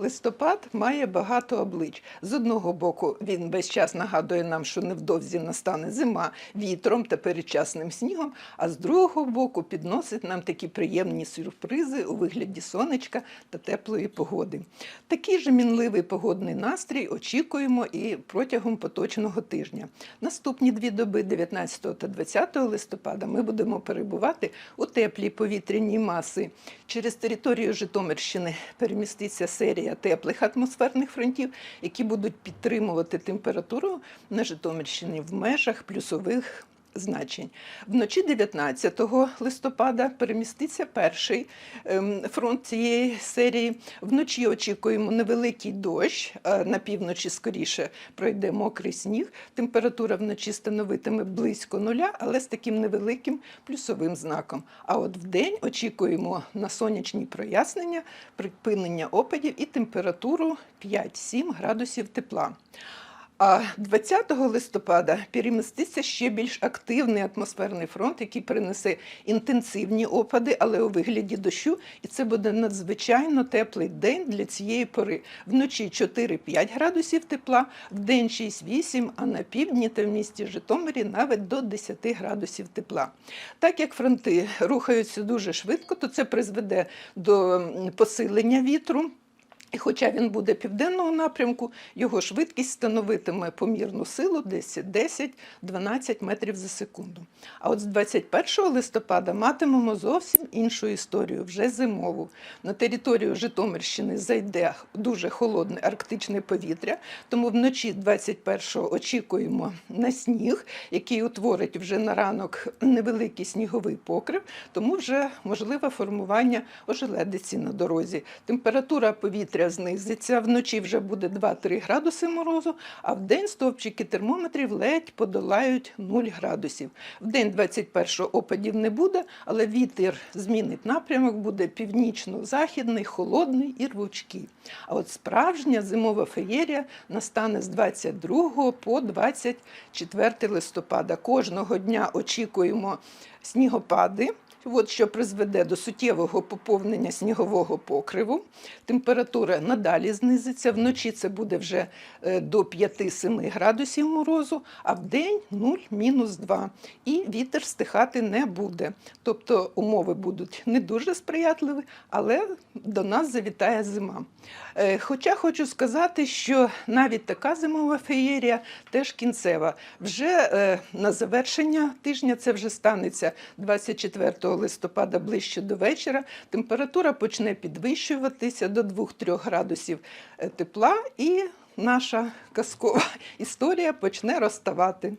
Листопад має багато облич. З одного боку, він весь час нагадує нам, що невдовзі настане зима вітром та передчасним снігом, а з другого боку підносить нам такі приємні сюрпризи у вигляді сонечка та теплої погоди. Такий же мінливий погодний настрій очікуємо і протягом поточного тижня. Наступні дві доби, 19 та 20 листопада, ми будемо перебувати у теплій повітряній маси. Через територію Житомирщини переміститься серія теплих атмосферних фронтів, які будуть підтримувати температуру на Житомирщині в межах плюсових значень. Вночі 19 листопада переміститься перший ем, фронт цієї серії. Вночі очікуємо невеликий дощ, на півночі скоріше пройде мокрий сніг. Температура вночі становитиме близько нуля, але з таким невеликим плюсовим знаком. А от вдень очікуємо на сонячні прояснення, припинення опадів і температуру 5-7 градусів тепла. А 20 листопада переміститься ще більш активний атмосферний фронт, який принесе інтенсивні опади, але у вигляді дощу. І це буде надзвичайно теплий день для цієї пори. Вночі 4-5 градусів тепла, вдень 6-8, а на півдні та в місті Житомирі навіть до 10 градусів тепла. Так як фронти рухаються дуже швидко, то це призведе до посилення вітру. І хоча він буде південного напрямку, його швидкість становитиме помірну силу десь 10-12 метрів за секунду. А от з 21 листопада матимемо зовсім іншу історію, вже зимову. На територію Житомирщини зайде дуже холодне арктичне повітря, тому вночі 21-го очікуємо на сніг, який утворить вже на ранок невеликий сніговий покрив, тому вже можливе формування ожеледиці на дорозі. Температура повітря знизиться, вночі вже буде 2-3 градуси морозу, а в день стовпчики термометрів ледь подолають 0 градусів. В день 21-го опадів не буде, але вітер змінить напрямок, буде північно-західний, холодний і рвучкий. А от справжня зимова феєрія настане з 22 по 24 листопада. Кожного дня очікуємо снігопади. От що призведе до суттєвого поповнення снігового покриву. Температура надалі знизиться. Вночі це буде вже е, до 5-7 градусів морозу, а в день 0 мінус 2. І вітер стихати не буде. Тобто умови будуть не дуже сприятливі, але до нас завітає зима. Е, Хоча хочу сказати, що навіть така зимова феєрія теж кінцева. Вже е, на завершення тижня це вже станеться 24 листопада ближче до вечора. Температура почне підвищуватися до 2-3 градусів е, тепла, і наша казкова історія почне розставати.